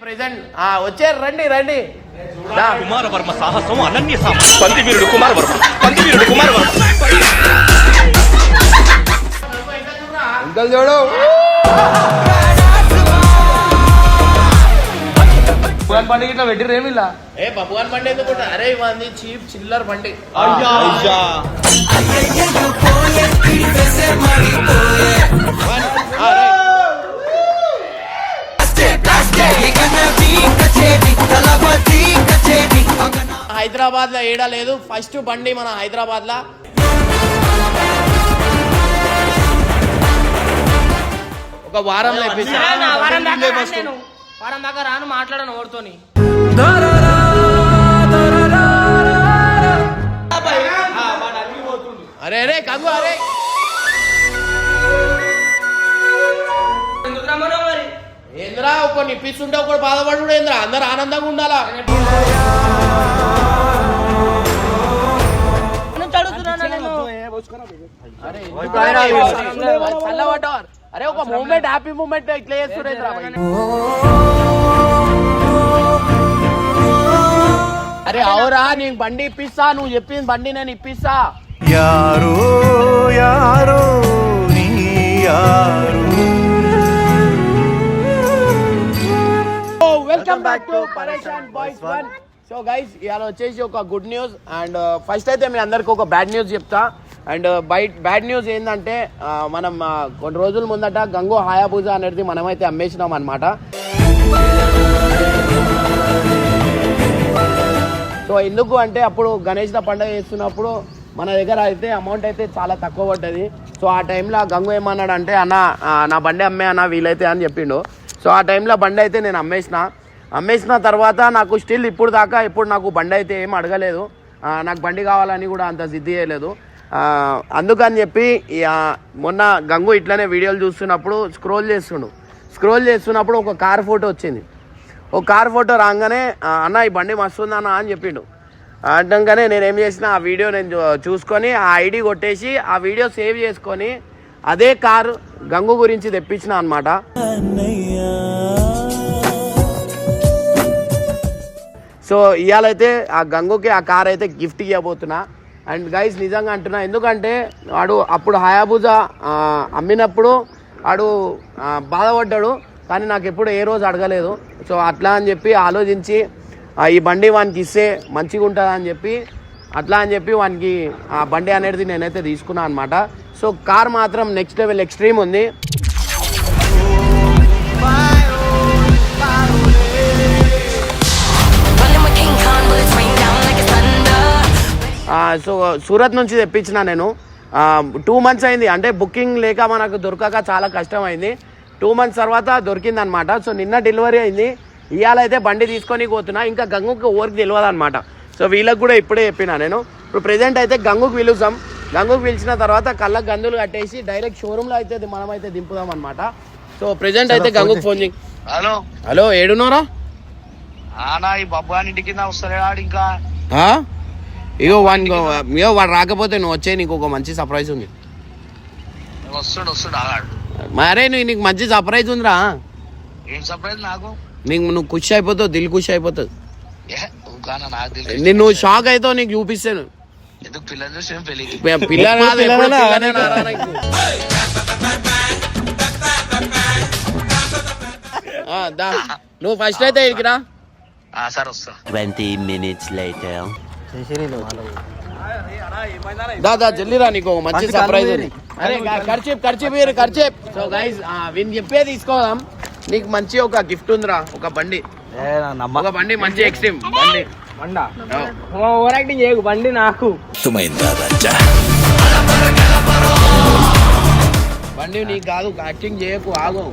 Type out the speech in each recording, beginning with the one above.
Present వచ్చారు రండి రండి. కుమారవర్మ సాహసం అనన్య సామర్థ్యం పందివీరుడు కుమారవర్మ పందివీరుడు కుమారవర్మ. ఇంకా చూడు. బండి ఇట్లా పెట్టిరేమి ఇలా? ఏ బండి ఎందుకు అరే మంది చీప్ చిల్లర్ రైట్. హైదరాబాద్ లో ఏడా లేదు. ఫస్ట్ బండి మన హైదరాబాద్ లా ఒక వారం దాకా రాను నేను. వారం దాకా రాను మాట్లాడను ఎవరితోని. అరే అరే కంగు అరే. ఏంద్రా ఒకటి ఇప్పిస్తుంటే ఒకటి బాధపడు ఏంద్రా? అందరు ఆనందంగా ఉండాలా? అరే ఒక మూమెంట్ హ్యాపీ మూమెంట్ ఇట్లా చేస్తుండేంద్రా. అరే అవురా నీకు బండి ఇప్పిస్తా నువ్వు చెప్పింది బండి నేను ఇప్పిస్తా. యారో నీ యారో. సో గైస్ ఇవాళ వచ్చేసి ఒక గుడ్ న్యూస్ అండ్ ఫస్ట్ అయితే మీ అందరికి ఒక బ్యాడ్ న్యూస్ చెప్తా. అండ్ uh, బయట బ్యాడ్ న్యూస్ ఏంటంటే మనం uh, కొన్ని రోజుల ముందట గంగు హయాబూజ అనేది మనమైతే అమ్మేసినాం అనమాట సో ఎందుకు అంటే అప్పుడు గణేష్ పండుగ చేస్తున్నప్పుడు మన దగ్గర అయితే అమౌంట్ అయితే చాలా తక్కువ పడ్డది. సో ఆ టైంలో గంగు ఏమన్నాడు అంటే అన్న నా బండి అమ్మే అన్న వీలైతే అని చెప్పిండు. సో ఆ టైంలో బండి అయితే నేను అమ్మేసిన. అమ్మేసిన తర్వాత నాకు స్టిల్ ఇప్పుడు దాకా ఇప్పుడు నాకు బండి అయితే ఏం అడగలేదు. నాకు బండి కావాలని కూడా అంత జిద్ది చేయలేదు. అందుకని చెప్పి మొన్న గంగు ఇట్లనే వీడియోలు చూస్తున్నప్పుడు స్క్రోల్ చేస్తుండు. స్క్రోల్ చేస్తున్నప్పుడు ఒక కార్ ఫోటో వచ్చింది. ఒక కార్ ఫోటో రాగానే అన్న ఈ బండి మస్తుందన్న అని చెప్పిండు. అంటంగానే నేను ఏం చేసిన ఆ వీడియో నేను చూసుకొని ఆ ఐడి కొట్టేసి ఆ వీడియో సేవ్ చేసుకొని అదే కారు గంగు గురించి తెప్పించిన అనమాట సో ఇవాళైతే ఆ గంగుకి ఆ కార్ అయితే గిఫ్ట్ ఇవ్వబోతున్నా అండ్ గైస్ నిజంగా అంటున్నా ఎందుకంటే వాడు అప్పుడు హయాబుజా అమ్మినప్పుడు వాడు బాధపడ్డాడు కానీ నాకు ఎప్పుడు ఏ రోజు అడగలేదు. సో అట్లా అని చెప్పి ఆలోచించి ఈ బండి వానికి ఇస్తే మంచిగా ఉంటుంది అని చెప్పి అట్లా అని చెప్పి వానికి ఆ బండి అనేది నేనైతే తీసుకున్నాను అనమాట సో కార్ మాత్రం నెక్స్ట్ లెవెల్ ఎక్స్ట్రీమ్ ఉంది. సో సూరత్ నుంచి తెప్పించిన నేను. టూ మంత్స్ అయింది. అంటే బుకింగ్ లేక మనకు దొరకక చాలా కష్టం అయింది టూ మంత్స్ తర్వాత దొరికింది అనమాట సో నిన్న డెలివరీ అయింది. ఇవాళ అయితే బండి తీసుకొని పోతున్నా. ఇంకా గంగుకి ఓరికి తెలియదు అనమాట సో వీళ్ళకి కూడా ఇప్పుడే చెప్పిన నేను. ఇప్పుడు ప్రెజెంట్ అయితే గంగుకి పిలుస్తాం గంగుకి పిలిచిన తర్వాత కళ్ళకు గందులు కట్టేసి డైరెక్ట్ షోరూంలో అయితే ది- మనం అయితే దింపుదాం అనమాట సో ప్రెజెంట్ అయితే గంగుకి ఫోన్ చేయి. హలో. హలో ఏడున్నారా ఈ ఇంటికి ఇంకా? ఆ? ఇగో వాడి ఇగో వాడు రాకపోతే నువ్వు వచ్చే నీకు ఒక మంచి సర్ప్రైజ్ ఉంది. వస్తాడు వస్తాడు మరే నువ్వు నీకు మంచి సర్ప్రైజ్ ఉందిరా. ఏం సర్ప్రైజ్ నాకు? నీకు నువ్వు ఖుషి అయిపోతావు దిల్ ఖుషి అయిపోతుంది నేను నువ్వు షాక్ అవుతావు నీకు చూపిస్తాను. పిల్ల. నువ్వు ఫస్ట్ అయితే సరే వస్తా. 20 minutes later. దా దా జల్లిరా నీకు మంచి సర్ప్రైజ్ అరే ఖర్చేప్ ఖర్చేప్ వేరు ఖర్చేప్ సో గైస్ వీని చెప్పే తీసుకోదాం. నీకు మంచి ఒక గిఫ్ట్ ఉందిరా ఒక బండి. ఒక బండి మంచి ఎక్స్ట్రీమ్ బండి. బండా. ఓవర్ యాక్టింగ్ చేయకు బండి నాకు. బండి నీకు కాదు యాక్టింగ్ చేయకు ఆగు.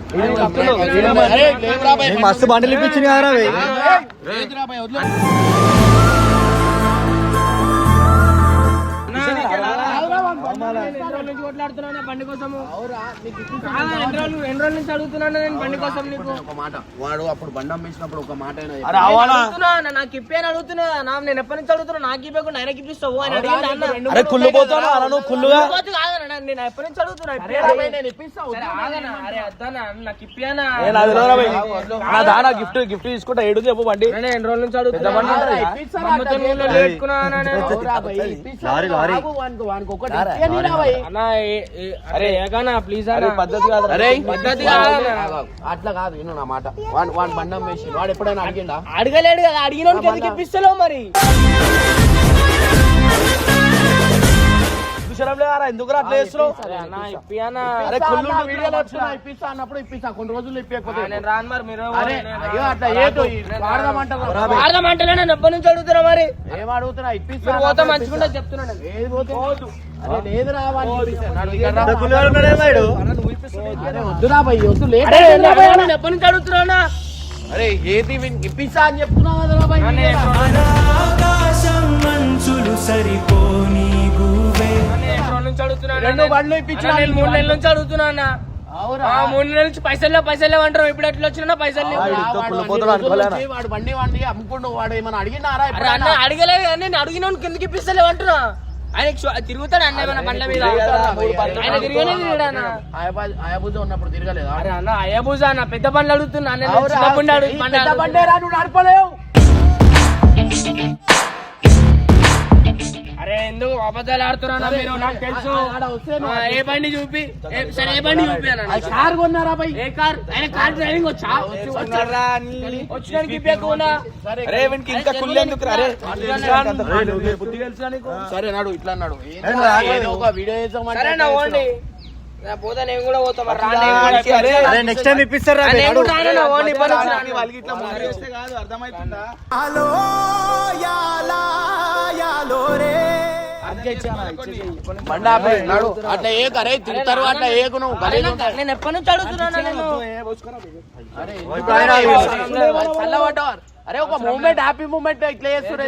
మస్తు బండిలు ఇప్పించింది కదరా భయ్. లేదురా భయ్, వదిలు. ఎప్పటి నుంచి కొట్లాడుతున్నా బండి కాదా, ఎన్ని రోజులు ఎన్ని రోజుల నుంచి అడుగుతున్నాను నేను బండి కోసం నీకు? ఒక మాట వాడు అప్పుడు బండం వేసినప్పుడు ఒక మాట అయినా అరే అవనా అడుగుతున్నా నాకు ఇప్పి అని అడుగుతున్నా. నా నేను ఎప్పటి నుంచి అడుగుతున్నా? నాకు ఇప్పకుండా ఆయనకి ఇప్పిస్తావు అని అడిగింది అన్న. అరే కుళ్ళు పోతాను? అలా నువ్వు కుళ్ళుగా? పోతే కాదన్న, నేను ఎప్పటి నుంచి అడుగుతున్నా. నేను ఇప్పిస్తా సరే, ఆగనా? అరే అద్దనా? నాకు ఇప్పియానా? నేను అది తెలియదురా భయ్. నా దానా గిఫ్ట్ గిఫ్ట్ తీసుకుంటా ఏడు చెప్పు బండి. నేను ఎన్ని రోజుల నుంచి అడుగుతున్నా? అవురా, ఇప్పిస్తారా అన్న అరే ఏగానా ప్లీజ్ అరే పద్ధతి కాదు. అరే పద్ధతి. అట్లా కాదు విను నా మాట. వాడు వాడు బండం వేసి వాడు ఎప్పుడైనా అడిగిండా? అడగలేడు కదా అడిగిన ఎందుకు ఇప్పిస్తలేవు మరి? చూసారా ఎందుకురా అట్లా చేస్తున్నావు? అరే కుళ్ళు వీడియోలో వచ్చినా ఇప్పిస్తా అన్నప్పుడు ఇప్పిస్తా కొన్ని రోజులు ఇప్పకపోతే నేను రాను మరి మీరు అయ్యో. అట్లా ఏదో వాడదామంటారు నేను ఎప్పటి నుంచి అడుగుతున్నా మరి? ఏం అడుగుతున్నా? ఇప్పిస్తా పోతే మంచిగా చెప్తున్నా నేను. ఏది పోతే? అరే లేదు రావాలి అరే వద్దురా భయ్ వద్దు లేట్ ఎప్పటి నుంచి అడుగుతున్నా అరే ఏది విన్- ఇప్పిస్తా అని చెప్తున్నా కదరా భయ్ నుంచి అడుగుతున్నా రెండు బండ్లు ఇప్పించిన నేను మూడు నెలల నుంచి అడుగుతున్నా అన్న. అవురా. ఆ, మూడు నెలల నుంచి పైసలు లేవు, పైసలు లేవు అంటారు ఇప్పుడు ఎట్లా వచ్చినా పైసలు లేవు. వాడు ఇంత వాడు బండి ఏమైనా అడిగినారా అన్న? అడగలేదు కానీ నేను అడిగిన కిందకి ఇప్పిస్తలేవు అంటున్నా? ఆయన తిరుగుతాడు అన్న ఏమన్నా బండ్ల మీద. ఆయన తిరిగానే తిరిగాడు ఆయబుజ ఉన్నప్పుడు తిరగలేదా? అరే అన్న అయ్యబూజా అన్న పెద్ద బండ్లు అడుగుతున్నా. అన్న నేను అవురా, చిన్న బండి అరే ఎందుకు అబద్ధాలు ఆడుతున్నా మీరు? నాకు తెలుసు. ఏ బండి చూపి? సరే ఏ బండి చూపి కార్ కొన్నారా భయ్ ఏ కార్? ఆయన కార్ డ్రైవింగ్ వచ్చా? వీనికి ఇంకా కుళ్ళు ఎందుకు రా? అరే బుద్ధి తెలుసా నీకు? సరే నాడు ఇట్లా అన్నాడు. ఒక వీడియో పోతా నేను కూడా పోతా నెక్స్ట్ టైం ఇప్పిస్తారా. వాళ్ళకి ఇట్లా చేస్తే కాదు అర్థమవుతుందా బండి ఆపే, నాడు అట్లా ఏ కరే తింటారు అట్లా ఏకు నువ్వు అరే. నేను ఎప్పటి నుంచి అడుగుతున్నాను నేను? అరే, అరే ఒక మూమెంట్ హ్యాపీ మూమెంట్ ఇట్లా చేస్తున్నారు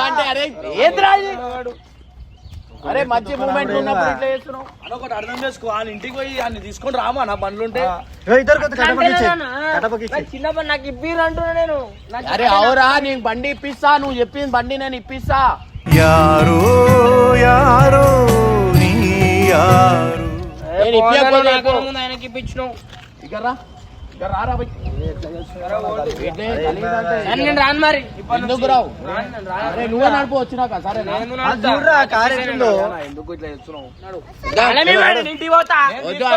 అంటే అరే ఏంద్రా? అరే మంచి మూమెంట్ ఉన్నప్పుడు ఇట్లా చేస్తున్నావు? అని ఒకటి అర్థం చేసుకో వాళ్ళ ఇంటికి పోయి అన్ని తీసుకొని రామా నా బండ్లు ఉంటే. నాకు చిన్న పని నాకు ఇప్పిరు అంటున్నా నేను. నాకు అరే అవురా నేను బండి ఇప్పిస్తా నువ్వు చెప్పింది బండి నేను ఇప్పిస్తా. నేను నాకు చెప్పు. ముందు ఆయనకి ఇప్పించినావు. ఇక్కడ రా. రాను మరి. ఎందుకు రావు? నువ్వే నడుపు వచ్చినాక సరే. ఎందుకు ఇట్లా చేస్తున్నావు?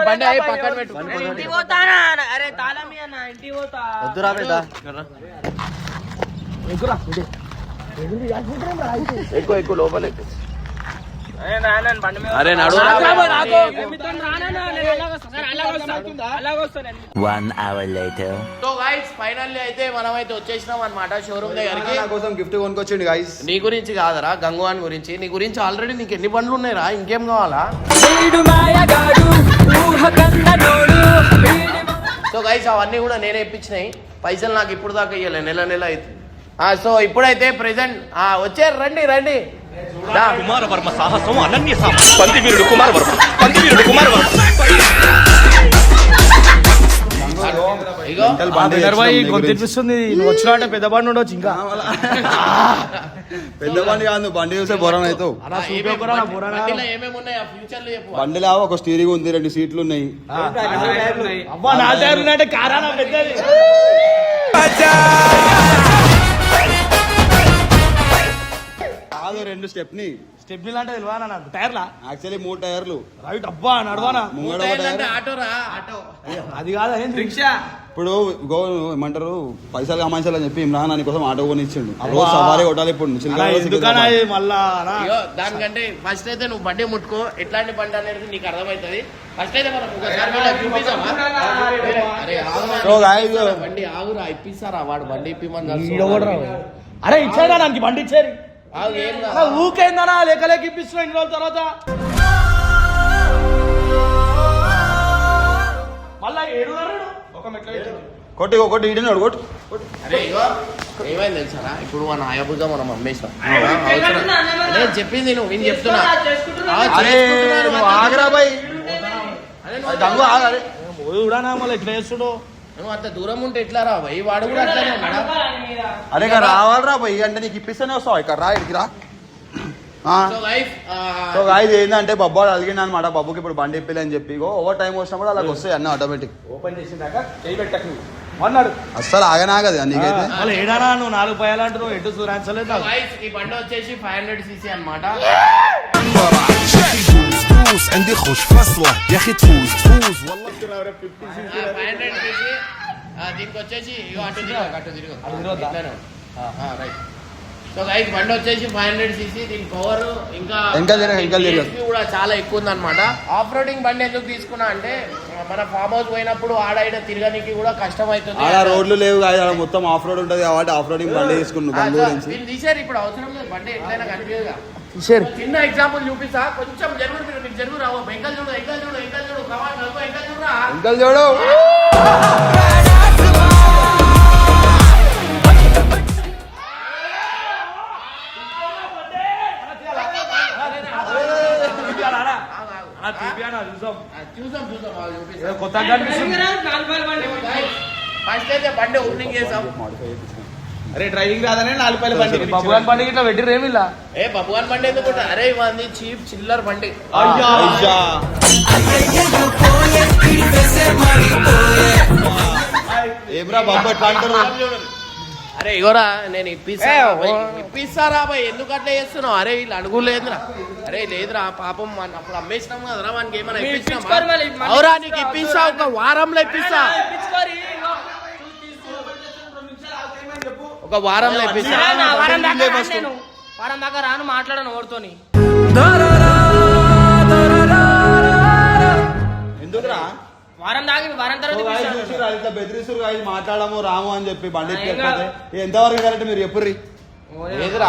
బండి అయి పక్కన పెట్టు. ఇంటికి పోతా ఎక్కువ ఎక్కువ లోపల ఎక్కువ. అరే నడు. One hour later. So guys finally అయితే మనమైతే వచ్చేసినాం అనమాట షోరూమ్ దగ్గరికి. నా కోసం గిఫ్ట్ కొనుక్కొచ్చిండు గైస్ నీ గురించి కాదరా గంగువాన్ గురించి. నీ గురించి ఆల్రెడీ నీకు ఎన్ని బండ్లు ఉన్నాయిరా? ఇంకేం కావాలా? సో గైస్ అవన్నీ కూడా నేనే ఇప్పించినాయి. పైసలు నాకు ఇప్పుడు దాకా ఇవ్వలే నెల నెల అవుతుంది. ఆ, సో ఇప్పుడైతే ప్రెసెంట్ వచ్చారు రండి రండి. కుమారవర్మ సాహసం అనన్య పందివీరుడు కుమారవర్మ. పందివీరుడు కుమారవర్మ. నువ్వు వచ్చినా పెద్ద బండి ఉండొచ్చు ఇంకా. పెద్ద బండి కాదు నువ్వు బండి చూస్తే బొరం అవుతావు. బండిలో ఏమేమి ఉన్నాయి? ఆ ఫ్యూచర్లో చెప్పు. బండిలో ఒక స్టీరింగ్ ఉంది రెండు సీట్లు ఉన్నాయి. అబ్బా నా టైర్ ఉన్నట్టే కారా నా పెద్దది. కాదు రెండు స్టెప్ని. స్టెప్ అంటే తెలియనా నాకు. టైర్లా? యాక్చువల్లీ మూడు టైర్లు. రైట్ అబ్బా నడవానా? ఆటోరా ఆటో అది కాదా రిక్షా. ఇప్పుడు గో ఏమంటారు పైసలు కమాయించాలని చెప్పి ఇమ్రాన్ అని కోసం ఆటో కొని ఇచ్చిండు రోజు సవారీ కొట్టాలి ఇప్పుడు అనా? దానికంటే ఫస్ట్ అయితే నువ్వు బండి ముట్టుకో ఎట్లాంటి బండి అనేది నీకు అర్థమవుతుంది. ఫస్ట్ అయితే మనం బండి ఆగురా ఇప్పిస్తారా? వాడు బండి ఇప్పిమని. అరే ఇచ్చాడా దానికి బండి ఇచ్చారు ఊకేందనా లేక లేక ఇప్పిస్తున్నా ఇన్ని రోజుల తర్వాత. మళ్ళా ఏడున్నర ఒక మెట్ల కొట్టి కొట్టు అరే ఇగో ఏమైంది తెలుసా ఇప్పుడు మన ఆయభుజం మనం అమ్మేసాం. నేను చెప్పింది నువ్వు నేను చెప్తున్నా. ఆ, అరే. ఆగరా బాయ్. అరే నువ్వు గంగు ఆగు, అరే చూడనా మళ్ళీ ఎట్లా చేస్తుడు నువ్వు అంత దూరం ఉంటే ఎట్లా రా భయ్? వాడు కూడా అట్లానే ఉన్నాడా? అరే ఇక రావాలరా పోయి అంటే నీకు ఇప్పిస్తేనే వస్తావు? ఇక్కడ రా ఇక్కడికి రా. ఆ. సో లైఫ్ సో గాయస్ ఏంటంటే బొబ్బు వాడు అడిగిండు అనమాట బబ్బుకి ఇప్పుడు బండి ఇప్పిలే అని చెప్పి. ఓవర్ టైం వచ్చినప్పుడు అలా వస్తాయి అన్నీ ఆటోమేటిక్ ఓపెన్ చేసిందాక చేయి పెట్టకు అన్నాడు. అస్సలు ఆగనాగది నీకైతే. మళ్ళీ ఏడానా నువ్వు నాలుగు పయాలంటు నువ్వు ఎటు లైఫ్ ఈ బండి వచ్చేసి ఫైవ్ హండ్రెడ్ సీసీ అనమాట تفوز عندي خوش فصلة يا اخي تفوز تفوز والله ఫైవ్ హండ్రెడ్ సీసీ దీనికి వచ్చేసి ఇగో అటు తిరుగు అటు తిరుగు తిరగొద్దా? ఇట్లానే. ఆ, రైట్ సో గైస్ బండి వచ్చేసి ఫైవ్ హండ్రెడ్ సీసీ దీని పవర్ ఇంకా ఇంకా తిరగ, ఇంకా తిరగ. DSP కూడా చాలా ఎక్కువ ఉందన్నమాట ఆఫ్ రోడింగ్ బండి ఎందుకు తీసుకున్నా అంటే మన ఫామ్ హౌస్ పోయినప్పుడు ఆడ ఈడ తిరగడానికి కూడా కష్టం అవుతుంది ఆడ రోడ్లు లేవు కాదు ఆడ మొత్తం ఆఫ్ రోడ్ ఉంటుంది కాబట్టి ఆఫ్ రోడింగ్ బండి తీసుకున్నాను ఆ, గంగు సార్, నుంచి వీళ్ళు తీసారు ఇప్పుడు అవసరం లేదు బండి ఎట్లయినా కనిపించదుగా చిన్న ఎగ్జాంపుల్ చూపిస్తా. కొంచెం జరుగురు మీరు మీకు జరుగు రావు. ఎంకల్ చూడు ఎంకల్ చూడు ఎంకల్ చూడు. కమాన్ ఎంకల్ చూడరా. ఇంకా చూడు. చూసాం చూసాం ఫస్ట్ అయితే బండి ఓపెనింగ్ చేసాం. అరే డ్రైవింగ్ రాదనే నాలుగు పైల బండి బబ్బుగాన్ బండికి ఇట్లా పెట్టిరేమి ఇలా? ఏ భగవాన్ బండి ఎందుకు? అరే ఇవన్నీ చీప్ చిల్లర్ బండి. అయ్యా. ఏమ్రా బాబు ఎట్లా అంటారు? అరే ఇగోరా నేను ఇప్పిస్తా. ఇప్పిస్తారా బాయ్ ఎందుకు అట్లా చేస్తున్నావు? అరే వీళ్ళు అడుగులేదురా అరే లేదురా పాపం మన అప్పుడు అమ్మేసినాం కదరా మనకి ఏమైనా అవురా నీకు ఇప్పిస్తా ఒక వారంలో ఇప్పిస్తా. ఒక వారం దాకా రాను నేను. వారం దాకా రాను మాట్లాడను ఎవరితోని. ఎందుకురా? వారం దాకా వారం తర్వాత ఇట్లా బెదిరిస్తురు మాట్లాడము రాము అని చెప్పి బండి ఎంతవరకు కరెక్ట్ మీరు చెప్పుర్రి? లేదురా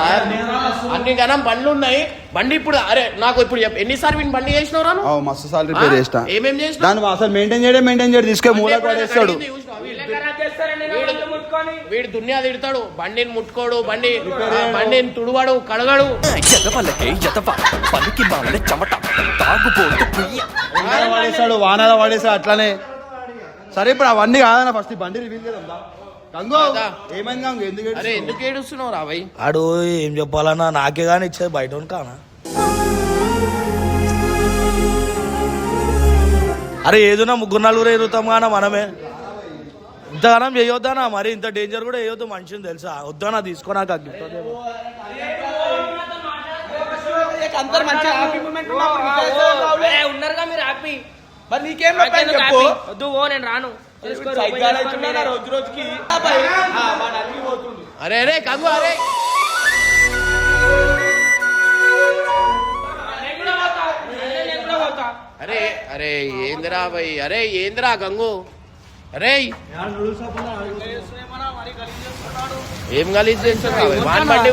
అన్ని గణం బండ్లు ఉన్నాయి బండి ఇప్పుడు అరే నాకు ఇప్పుడు ఎన్నిసార్లు వీని బండి చేసినవరా నువ్వు? ఆ, మస్తు సార్లు రిపేర్ ఆ? చేస్తా ఏమేం చేసినావు? దాన్ని అసలు మెయింటైన్ చేయడం మెయింటైన్ చేయడం తీసుకొని మూల పడేస్తాడు చూసినావా? వీడు దునియా తిడతాడు బండిని ముట్టుకోడు బండి బండిని తుడవాడు కడగడు. ఎదవలకే ఎదవ పనికి చెమట తాగుబోతు వానలో వానలో అట్లానే. సరే ఇప్పుడు అవన్నీ కాదన్న ఫస్ట్ బండి రివీల్ చేద్దాం గంగు కాదా? ఏమైంది గంగు? ఎందుకు అరే ఏడుస్తున్నావు? ఆడు ఏం చెప్పాలన్నా నాకే కానీ ఇచ్చేది బయట కానా? అరే ఏదైనా ముగ్గురు నలుగురు ఎదుగుతాం కానా మనమే? ఇంతగానం చేయొద్దానా? మరి ఇంత డేంజర్ కూడా వేయొద్దు మనిషిని తెలుసా? వద్దానా తీసుకో నాకు గిఫ్ట్ అరే, ఉన్నారుగా మీరు హ్యాపీ మరి నీకేం నాకెందుకు హ్యాపీ? వద్దు ఓ నేను రాను. చేసుకోరు, ఓపెన్ చేసుకోరు మీరే. రోజు రోజుకి? అరే అరే కంగు అరే. అరే అరే ఏందిరా భయ్? అరే ఏందిరా గంగు? అరే. ఏం గలీజ్ చేస్తున్నావు?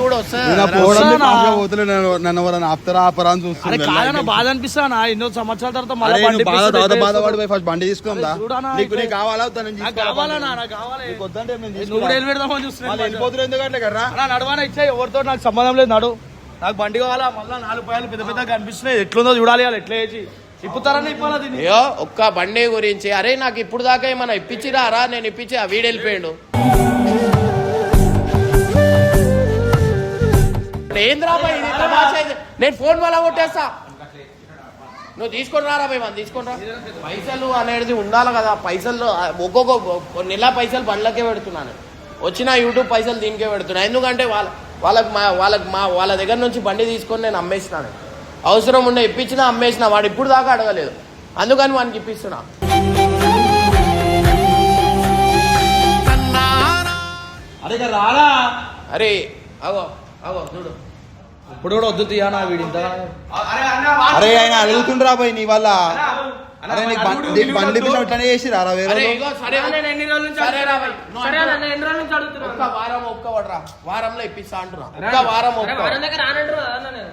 కూడా వస్తానా? ఆపుతారా ఆపరా అని బాధ అనిపిస్తానా ఎన్నో సంవత్సరాల తర్వాత మళ్ళీ బాధ తర్వాత బాధపడి ఫస్ట్ బండి తీసుకుందా నీకు నీకు కావాలా నడవానా ఇచ్చా ఎవరితో నాకు సంబంధం లేదు నడు. నాకు బండి కావాలా? మళ్ళీ నాలుగు పాయలు పెద్ద పెద్ద కనిపిస్తున్నాయి. ఎట్లుందో చూడాలి వాళ్ళు ఎట్లా చేసి. అయ్యో ఒక్క బండి గురించి. అరే నాకు ఇప్పుడు దాకా ఏమైనా ఇప్పించిరా రా నేను ఇప్పించి ఆ వీడు వెళ్ళిపోయాడు. ఏంద్రా బాయ్ ఇది తమాషా ఇది. నేను ఫోన్ వల్ల కొట్టేస్తా. నువ్వు తీసుకొని రారా భయ్ మనం తీసుకొని రా. పైసలు అనేది ఉండాలి కదా. పైసలు ఆ, ఒక్కొక్క కొన్ని నెల పైసలు బండ్లకే పెడుతున్నాను. వచ్చిన యూట్యూబ్ పైసలు దీనికే పెడుతున్నా. ఎందుకంటే వాళ్ళ వాళ్ళకి మా వాళ్ళకి మా వాళ్ళ దగ్గర నుంచి బండి తీసుకొని నేను అమ్మేసినాను. అవసరం ఉండే ఇప్పించినా అమ్మేసిన వాడు ఇప్పుడు దాకా అడగలేదు. అందుకని వానికి ఇప్పిస్తున్నా. అరే ఇక రారా. అరే అగో అగో చూడు. ఇప్పుడు కూడా వద్దు తీయనా వీడి ఇంత అరే ఆయన అడుగుతుండ్రా పోయి నీ వల్ల. అరే నీకు బండి నీకు బండి ఇట్లానే వేరే సరే నేను ఎన్ని రోజుల నుంచి సరే రా అడుగుతున్నా? భయ్. నువ్వు సరే అంటున్నావు. అన్న, నేను ఎన్ని రోజుల నుంచి అడుగుతున్నా? ఒక్క వారం ఒక్క వడరా వారంలో ఇప్పిస్తా అంటున్నా. ఒక్క వారం ఒక్క. వారం దగ్గర అన్న నేను.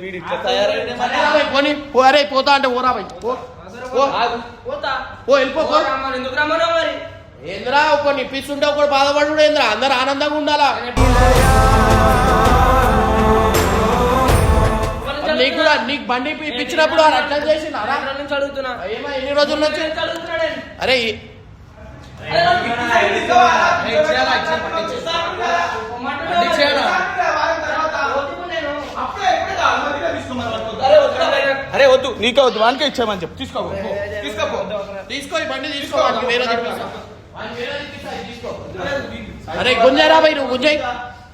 వీడి ఇట్లా తయారైన సరే రా భయ్, పోనీ. పో అరే పోతా అంటే ఓరా భయ్ పో పో. పోతా. పో వెళ్ళిపో పో. ఎందుకు మరి? ఏంద్రా ఒకటి ఇప్పిస్తుంటే ఒకటి బాధపడు ఏంద్రా? అందరు ఆనందంగా ఉండాలా? నీకు కూడా నీకు బండి ఇప్పి- ఇప్పించినప్పుడు అట్లా అడుగుతున్నా. ఏమో ఎన్ని రోజుల నుంచి. అరే అరే వద్దు. నీకే వద్దు. వానికే ఇచ్చామని చెప్పు. తీసుకో తీసుకో ఈ బండి తీసుకో. వేరే తీసుకో. అరే గుంజారా బై నువ్వు గుంజాయి.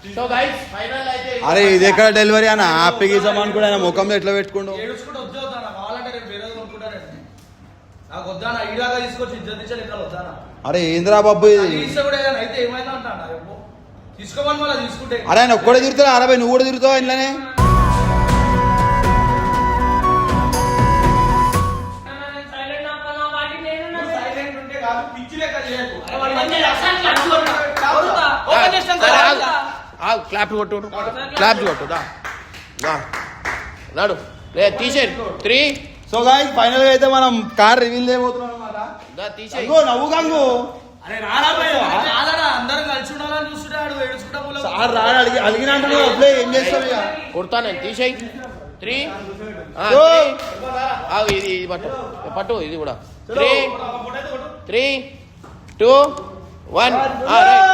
సో గైస్ ఫైనల్ అయితే అరే ఇది ఎక్కడ డెలివరీ అన్న? హ్యాపీగా ఇస్తామని కూడా ఆయన ముఖంలో ఎట్లా పెట్టుకుండు? ఏడుచుకుంటే వద్దానా కావాలంటే రేపు వేరే కొనుక్కుంటానండి నాకు వద్దానా ఈడాగా తీసుకొచ్చి ఇద్దరు దిశలు ఎక్కడ వద్దానా అరే ఏంద్రా బాబు ఇది? తీస్తే కూడా ఏదైనా అయితే ఏమైనా అంటాడా రేపు తీసుకోమని మళ్ళీ తీసుకుంటే. అరే ఆయన ఒక్కడే తిరుగుతాడు అరవై నువ్వు కూడా తిరుగుతావు ఇంట్లోనే? సైలెంట్ ఉంటే కాదు పిచ్చి లెక్క చేయకు. అరే వాడి. ఓపెన్ చేస్తాను సరే, క్లాప్ కొట్టు క్లాప్ కొట్టు. దా. దా. నడు. రే తీసేయి. త్రీ సో గాయస్ ఫైనల్గా అయితే మనం కార్ రివీల్ చేయబోతున్నాం అనమాట నవ్వు గంగు. సార్ రాని అడిగి అడిగిన అప్పుడే ఏం చేస్తావు ఇక? కొడతా నేను తీసేయి. త్రీ ఇది ఇది పట్టు. పట్టు ఇది కూడా. త్రీ త్రీ టూ వన్ ఆ, రైట్.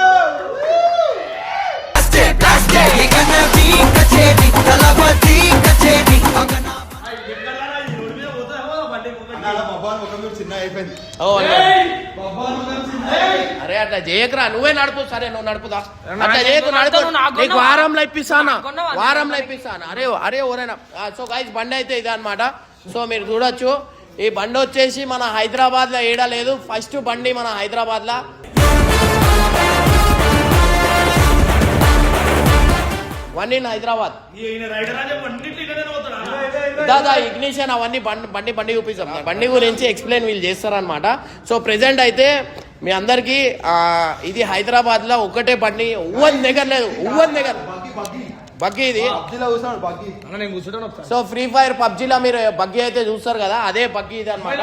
అరే అట్లా చేయకురా. నువ్వే నడుపు. సరే నువ్వు నడుపుదా అట్లా చేయకు నడుపు. నాకు? వారంలో ఇప్పిస్తానా? వారంలో ఇప్పిస్తాను? అరే అరే ఎవరైనా. సో గైస్ బండి అయితే ఇదే అనమాట సో మీరు చూడొచ్చు. ఈ బండి వచ్చేసి మన హైదరాబాద్లో ఏడా లేదు. ఫస్ట్ బండి మన హైదరాబాద్ వన్ ఇన్ హైదరాబాద్. దాదా ఇగ్నిషన్ అవన్నీ బండి బండి బండి చూపిస్తాం. బండి గురించి ఎక్స్ప్లెయిన్ వీళ్ళు చేస్తారనమాట సో ప్రెసెంట్ అయితే మీ అందరికి ఇది హైదరాబాద్లో ఒకటే బండి. ఉవ్వన్ దగ్గర లేదు ఉవ్వన్ దగ్గర. బగ్గి ఇది. సో ఫ్రీ ఫైర్ పబ్జీలో మీరు బగ్గి అయితే చూస్తారు కదా అదే బగ్గి ఇది అనమాట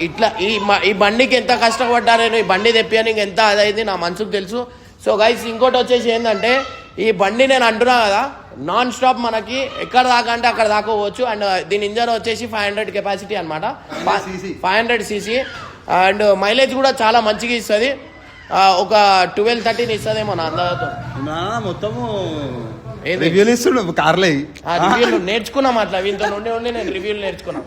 ఇట్లా ఈ మ- ఈ బండికి ఎంత కష్టపడ్డారో ఈ బండి తెప్పియడానికి ఎంత అదైంది నా మనసుకు తెలుసు. సో గైస్ ఇంకోటి వచ్చేసి ఏంటంటే ఈ బండి నేను అంటున్నా కదా నాన్ స్టాప్ మనకి ఎక్కడ దాకా అంటే అక్కడ దాకా పోవచ్చు. అండ్ దీని ఇంజన్ వచ్చేసి ఫైవ్ హండ్రెడ్ కెపాసిటీ అనమాట. Five hundred cc and mileage కూడా చాలా మంచిగా ఇస్తుంది. ఒక ట్వెల్వ్ థర్టీన్ ఇస్తుందేమో నా అందాజతో మొత్తము? రివ్యూలు ఇస్తుండు కార్లే. ఆ రివ్యూలు నేర్చుకున్నాం అట్లా. వీంతో ఉండి ఉండి నేను రివ్యూలు నేర్చుకున్నాను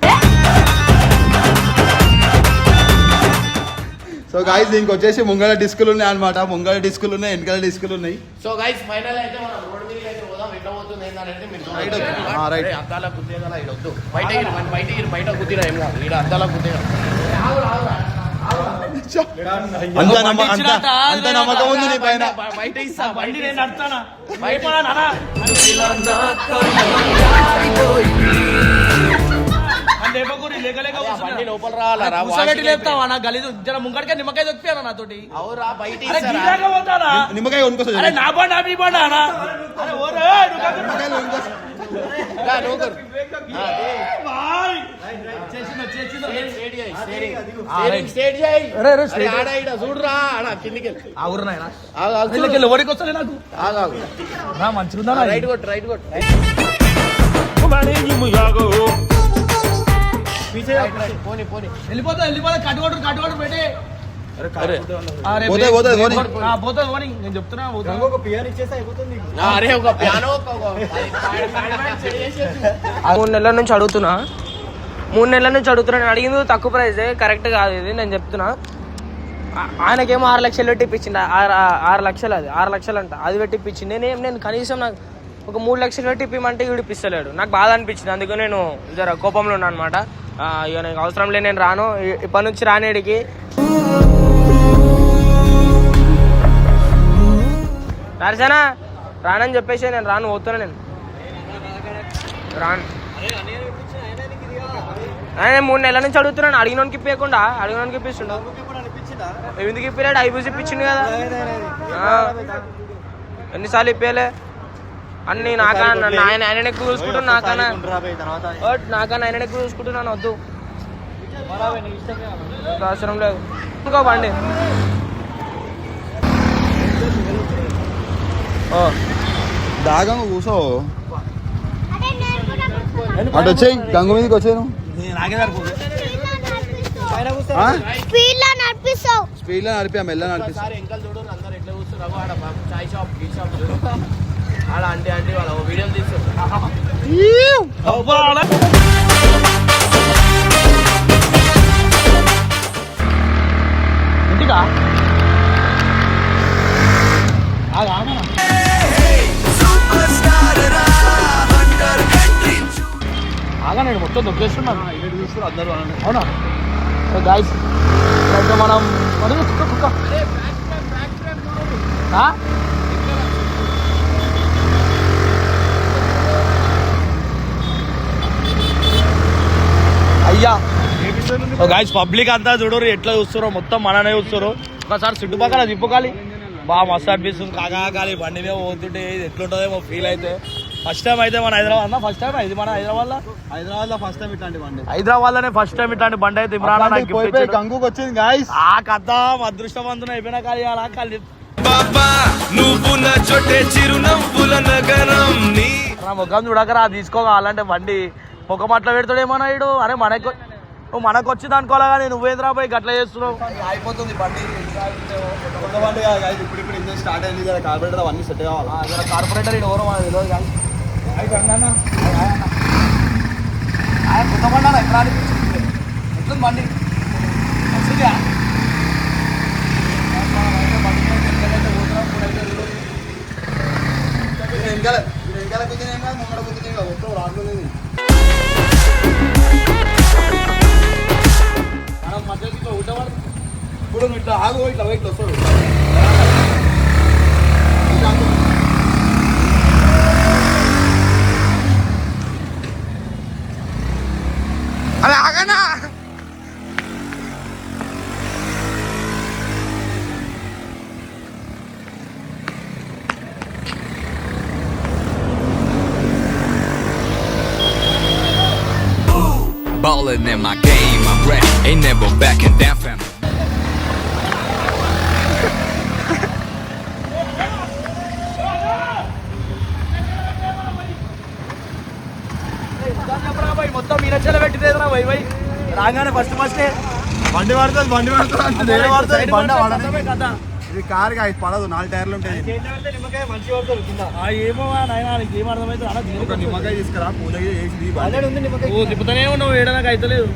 సో గాయస్ దీనికి వచ్చేసి ముంగళ డిస్కులు ఉన్నాయి అనమాట ముంగళ డిస్కులు ఉన్నాయి వెనకాల డిస్కులు ఉన్నాయి. సో గైస్ ఫైనల్ అయితే మనం రోడ్ మీద అయితే పోదాం. ఎట్లా పోతుంది ఏంటంటే మీరు right. అరే, అద్దాల గుద్దేదా ఇక్కడ వద్దు. బయట ఇరు, మన బయట ఇరు, బయట గుద్దిరా ఏం కాదు. ఇక్కడ అద్దాల గుద్దేదా అంత అంత అంత నమ్మకం ఉంది నీ పైన. బయట ఇస్తా బండి నేను నడుతానా బయట లేపకూరి లేక లేక ఆ బండి కూర్చున్నా. లోపల రావాలరా కూర్చోబెట్టి లేపుతావా నా గలీజు జర ముంగడికే నిమ్మకాయ దొక్కిపోయాను నాతోటి అవురా బయట అరే ఇస్తారా గీలాగా పోతానా నిమ్మకాయ కొనుక్కోసం అరే నా బండి మీ బండి అనా అరే ఓరే నువ్వు కాదు. రా, నువ్వు కొరు. ఆ, దే. బాయ్. చేసిందో, చేసిందో. స్టేట్ చేయి, స్టేరింగ్. స్టేరింగ్ స్టేట్ చేయి. అరే, అరే, అరే, ఆడ ఈడ చూడురా ఆడ కిందికి. ఆ ఊరు నాయనా. వస్తలే నాకు మంచిగా రైట్ కొట్టు రైట్ కొట్టు పోనీ పోనీ. వెళ్ళిపోతా వెళ్ళిపోతా. కట్టుకోడు కట్టుకోడు పెట్టి. అరే ఆ, రేపు పోతే, పోతే, పోనీ. ఆ, పోతుంది పోనీ. నేను చెప్తున్నా పోతా. ఆ, అరే ఒక పియానో ఒక ఒక- అది ప్యాడ్- ప్యాడ్ మ్యాచ్ సెట్ చేసేసి. మూడు నెలల నుంచి అడుగుతున్నా. మూడు నెలల నుంచి అడుగుతున్నా. నేను అడిగింది తక్కువ ప్రైస్ కరెక్ట్ కాదు ఇది నేను చెప్తున్నా. ఆయనకేమో ఆరు లక్షలు పెట్టి ఇప్పించింది ఆరు లక్షలు అది ఆరు లక్షలు అంట. అది పెట్టి ఇప్పించింది నేనేం నేను కనీసం నాకు ఒక మూడు లక్షలు పెట్టి ఇప్పిమంటే వీడు ఇప్పిస్తలేడు. నాకు బాధ అనిపించింది. అందుకే నేను జర కోపంలో ఉన్నా అనమాట ఇక నాకు అవసరం లేదు నేను రాను. ఇప్పటి నుంచి రానేడికి నరసనా రానని చెప్పేసి నేను రాను పోతున్నా నేను. రాను. నేను మూడు నెలల నుంచి అడుగుతున్నాను అడిగినోనికి ఇప్పకుండా అడిగినోనికి ఇప్పిస్తుండ. ఎందుకు ఇప్పిలేడు ఐబూసి ఇప్పించిండు కదా. ఎన్నిసార్లు ఇప్పలే అన్ని నాకన్నా ఆయన ఆయన ఎక్కువ చూసుకుంటున్నా నాకన్నా నాకన్నా ఆయన ఎక్కువ చూసుకుంటున్నాను వద్దు. అవసరం లేదు. ఇంకో బండి. ఓ. దాగం కూసో. అటు వచ్చేయి గంగు మీదకి వచ్చాను స్పీడ్లో నడిపిస్తావు. స్పీడ్లో నడిపా మెల్ల నడిపిస్తా. ఆడ అంటే అంటే వాళ్ళ వీడియోలు తీస్తారు ఇంటికా ఆగా నేను మొత్తం దొక్కేస్తున్నాను అవునా? సో గాయస్ మనం మరి కుక్క కుక్క ఆ? అయ్యా గాయస్ పబ్లిక్ అంతా చూడరు ఎట్లా చూస్తారో మొత్తం మననే చూస్తారు. ఒకసారి చుట్టుపక్కల తిప్పుకాలి. బాగా మస్తు అనిపిస్తుంది. కాకాలి బండి మీద పోతుంటే ఎట్లుంటుందేమో ఫీల్ అయితే. ఫస్ట్ టైం అయితే మన హైదరాబాద్ అన్న ఫస్ట్ టైం ఇది మన హైదరాబాద్లో హైదరాబాద్లో ఫస్ట్ టైం ఇట్లాంటి బండి. హైదరాబాద్లోనే ఫస్ట్ టైం ఇట్లాంటి బండి అయితే ఇమ్రాన్. గంగుకి వచ్చింది గాయస్ ఆ కథ అదృష్టవంతున అయిపోయినా కాలి అలా కాలి బాబా నువ్వు నా చోటే చిరునవ్వుల నగరం. నీ నా ముఖం చూడకరా తీసుకోగా అలాంటి బండి. ముఖం అట్లా పెడతాడేమో ఇడు అరే మనకు మనకు వచ్చి అనుకోలే కానీ నువ్వేంద్రా పోయి గట్ల చేస్తున్నావు? అయిపోతుంది బండి. కొత్త బండి కాదు ఇప్పుడు ఇప్పుడు ఇంజన్ స్టార్ట్ అయింది కదా కార్పొరేటర్ అవన్నీ సెట్ కావాలి? కార్పొరేటర్ ఇటు ఎవరో మనకు తెలియదు కానీ ఆయన కొత్త బండి అన్న ఎక్కడ అనిపించింది ఎట్లుంది బండి? మంచిగా వెనకాల వెనకాల కూర్చొని ముంగడ కూర్చొని మొత్తం రాట్లేదు ఇప్పుడు ఇట్లా ఆగు ఇట్లా ఇట్లా వస్తాడు అరే ఆగనా Ballin' in my game, Rap, ain't never backing down fam మొత్తం పెట్టిదేదిరా వై వై రాగానే ఫస్ట్ ఫస్టే బండి పడుతుంది. బండి పడుతుంది బండి. ఇది కార్ పడదు నాలుగు టైర్లు ఉంటాయి. ఏమో ఒక నిమ్మకాయ తీసుకురా పూజ చేసి తిప్పుతానే ఉన్నావు ఏడనకు అయితే లేదు